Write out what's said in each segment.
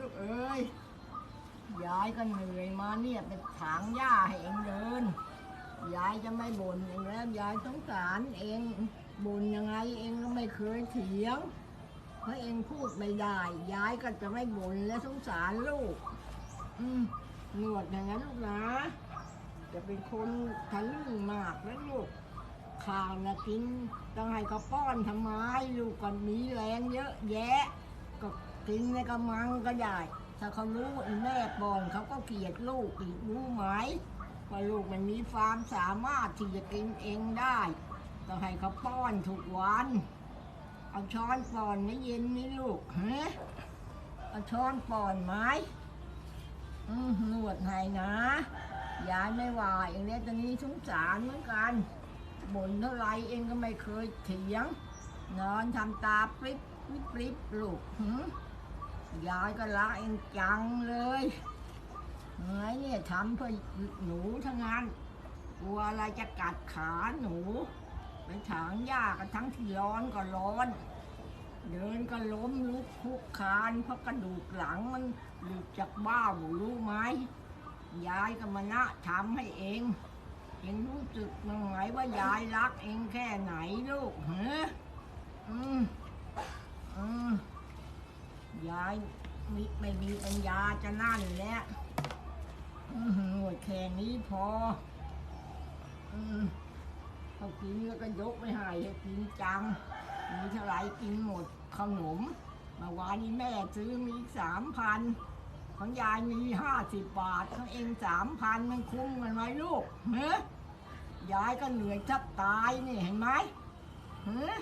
ลูกเอ้ยยายก็เหนื่อยมาเนี่ยเป็นถางหญ้าให้เองเดิน ยายจะไม่บ่นเองแล้วยายสงสารเองบ่นยังไงเองก็ไม่เคยเถียง เพราะเองพูดไม่ได้ ยายก็จะไม่บ่นและสงสารลูก อืมหนวดอย่างนั้นลูกนะ จะเป็นคนทะลึ่งมากแล้วลูกข้าวนะกินต้องให้เขาป้อนทำไมลูกก็มีแรงเยอะแยะ ก็กินในกระมังก็ได้ ถ้าเขารู้แม่ปอนเขาก็เกลียดลูกอีกรู้ไหมว่าลูกมันมีความสามารถที่จะกินเองได้ต้องให้เขาป้อนทุกวัน เอาช้อนป้อนไม่เย็นนี่ลูกฮะเอาช้อนป้อนไหมอืมนวดให้นะยายไม่ว่าเองเนี่ยตอนนี้สงสารเหมือนกันบ่นเท่าไรเองก็ไม่เคยเถียง นอนทำตาปริบปริบปริบลูกหื ยายก็รักเองจังเลยเฮ้ยเนี่ยทำเพื่อหนูทั้งนั้นกลัวอะไรจะกัดขาหนูไปถางหญ้ากันทั้งที่ร้อนก็ร้อน เดินก็ล้มลุกคลุกคานเพราะกระดูกหลังมันหลุดจากบ้ารู้ไหมยายก็มานะทำให้เองเองรู้สึกมั้งไหมว่ายายรักเองแค่ไหนลูกฮะอืมอืม ยายมิไม่มีปัญญาจะนั่นแหละอืมหวดแค่นี้พอเขากินแล้วก็ยกไม่ห้ให้กินจัง มีเท่าไรกินหมดขนมเมื่อวานนี้แม่ซื้อมีสามพันของยายมีห้าสิบบาทของเองสามพันมันคุ้มกันไหมลูกเฮ้ยยายก็เหนื่อยแทับตายนี่เห็นไหมเฮ้ย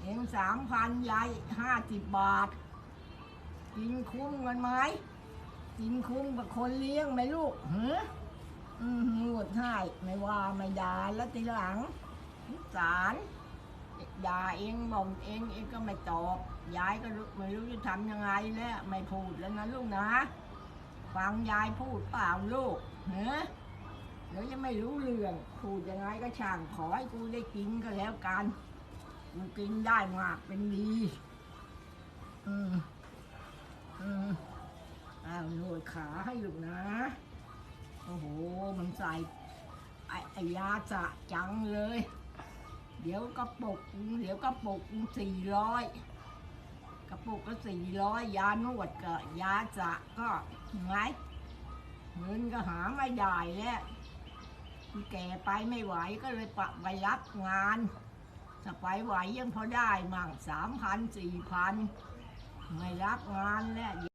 เองสามพันยายห้าสิบบาท กินคุ้มกันไหมกินคุ้มกับคนเลี้ยงไหมลูกเฮ้อืมหวดให้ไม่ว่าไม่ด่าแล้วทีหลังสารด่าเองบ่นเองเองก็ไม่ตอบยายก็รู้ไม่รู้จะทำยังไงแล้วไม่พูดแล้วนะลูกนะฟังยายพูดเปล่าลูกเฮ้เดี๋ยวจะไม่รู้เรื่องพูดยังไงก็ช่างขอให้กูได้กินก็แล้วกันกูกินได้มากเป็นดี อืม วดขาให้ลูกนะ โอ้โห มันใส่ไอ้ไอยาจะจังเลย เดี๋ยวกระปุก เดี๋ยวกระปุกสี่ร้อยกระปุกก็สี่ร้อยยานวดกับยาจะก็ไงเงินก็หาไม่ได้แล้วแก่ไปไม่ไหวก็เลยปะไปรับงานถ้าไปไหวยังพอได้มั่งสามพันสี่พันไม่รับงานแล้ว